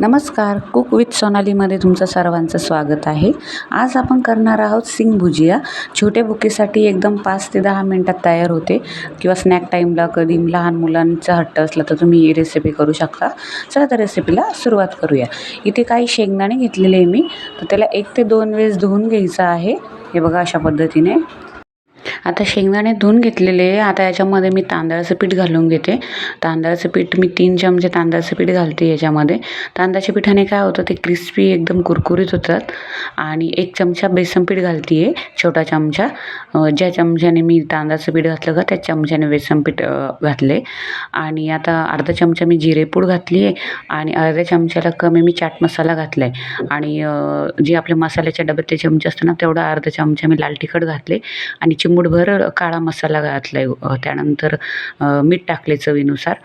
नमस्कार cook with सोनालीमध्ये तुमचं सर्वांचं स्वागत आहे. आज आपण करणार आहोत सिंग भुजिया. छोट्या बुकेसाठी एकदम पाच ते दहा मिनटात तयार होते किंवा स्नॅक टाईमला कधी लहान मुलांचा हट्ट असला तर तुम्ही ही रेसिपी करू शकता. चला तर रेसिपीला सुरुवात करूया. इथे काही शेंगदाणे घेतलेले आहे मी. तर त्याला एक ते दोन वेळेस धुवून घ्यायचं आहे. हे बघा अशा पद्धतीने. आता शेंगदाणे धुवून घेतलेले आहे. आता याच्यामध्ये मी तांदळाचं पीठ घालून घेते. तांदळाचं पीठ मी तीन चमचे तांदळाचं पीठ घालते याच्यामध्ये. तांदळाच्या पिठाने काय होतं ते क्रिस्पी एकदम कुरकुरीत होतात. आणि एक चमचा बेसन पीठ घालते आहे छोटा चमचा. ज्या चमच्याने मी तांदळाचं पीठ घातलं का त्या चमच्याने बेसन पीठ घातले. आणि आता अर्धा चमचा मी जिरेपूड घातली आहे आणि अर्ध्या चमच्याला कमी मी चाट मसाला घातला आहे आणि जे आपल्या मसाल्याच्या डब्यात ते चमचे असतं ना तेवढा अर्धा चमचा मी लाल तिखट घातले. आणि चिमूटभर काळा मसाला घातला आहे त्यानंतर मीठ टाकले चवीनुसार.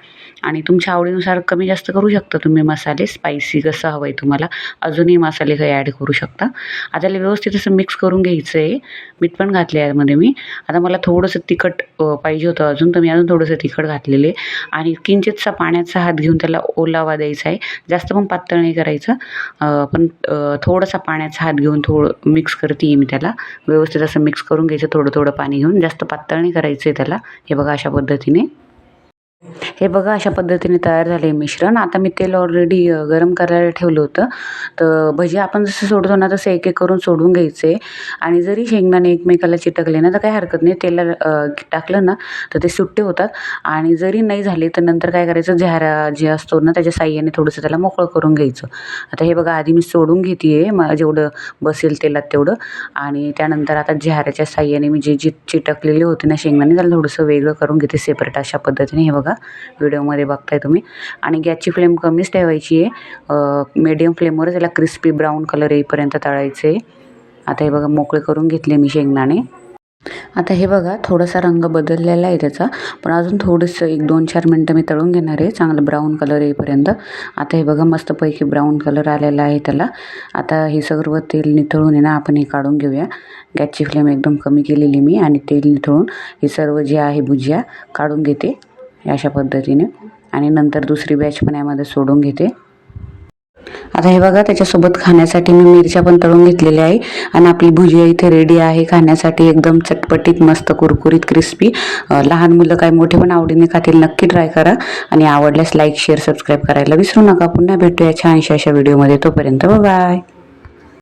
आणि तुमच्या आवडीनुसार कमी जास्त करू शकता तुम्ही मसाले स्पायसी कसं हवं आहे तुम्हाला अजूनही मसाले काही ॲड करू शकता. आता व्यवस्थित असं मिक्स करून घ्यायचं आहे मीठ पण घातले यामध्ये मी. आता मला थोडंसं तिखट पाहिजे होतं अजून तर मी अजून थोडंसं तिखट घातलेले. आणि किंचितसा पाण्याचा हात घेऊन त्याला ओलावा द्यायचा आहे. जास्त पण पातळ नाही करायचं. पण थोडासा पाण्याचा हात घेऊन थोडं मिक्स करते आहे मी त्याला. व्यवस्थित असं मिक्स करून घ्यायचं थोडं थोडं पाणी घेऊन. जास्त पातळ नाही करायचं आहे त्याला. हे बघा अशा पद्धतीने. हे बघा अशा पद्धतीने तयार झाले आहे मिश्रण. आता मी तेल ऑलरेडी गरम करायला ठेवलं होतं. तर भजी आपण जसं सोडतो ना तसं एक एक करून सोडून घ्यायचे. आणि जरी शेंगदाणे एकमेकाला चिटकले ना तर काही हरकत नाही. तेला टाकलं ना तर ते सुट्टे होतात. आणि जरी नाही झाले तर नंतर काय करायचं? झारा जे असतो ना त्याच्या साह्याने थोडंसं त्याला मोकळं करून घ्यायचं. आता हे बघा आधी मी सोडून घेते आहे मग जेवढं बसेल तेलात तेवढं. आणि त्यानंतर आता झाऱ्याच्या साह्याने मी जे जी चिटकलेले होते ना शेंगदाणे त्याला थोडंसं वेगळं करून घेते सेपरेट अशा पद्धतीने. हे बघा. व्हिडिओमध्ये बघताय तुम्ही. आणि गॅसची फ्लेम कमीच ठेवायची आहे. मीडियम फ्लेमवर त्याला क्रिस्पी ब्राऊन कलर येईपर्यंत तळायचं आहे आता हे बघा मोकळे करून घेतले मी शेंगदाणे. आता हे बघा थोडासा रंग बदललेला आहे त्याचा. पण अजून थोडंसं एक दोन चार मिनटं मी तळून घेणार आहे. चांगलं ब्राऊन कलर येईपर्यंत. आता हे बघा मस्तपैकी ब्राऊन कलर आलेला आहे त्याला. आता हे सर्व तेल निथळून आहे ना आपण हे काढून घेऊया. गॅसची फ्लेम एकदम कमी केलेली मी आणि तेल निथळून हे सर्व जे आहे भुजिया काढून घेते. अशा पद्धतीने. आणि नंतर दुसरी बॅच पण यामध्ये सोडून घेते. आता हे बघा त्याच्यासोबत खाण्यासाठी मी मिरच्या पण तळून घेतलेल्या आहे. आणि आपली भुजिया इथे रेडी आहे खाण्यासाठी. एकदम चटपटीत मस्त कुरकुरीत क्रिस्पी लहान मुलं काय मोठे पण आवडीने खातील नक्की ट्राय करा. आणि आवडल्यास लाईक शेअर सबस्क्राईब करायला विसरू नका. पुन्हा भेटूया छानशा अशा व्हिडिओमध्ये तोपर्यंत बाय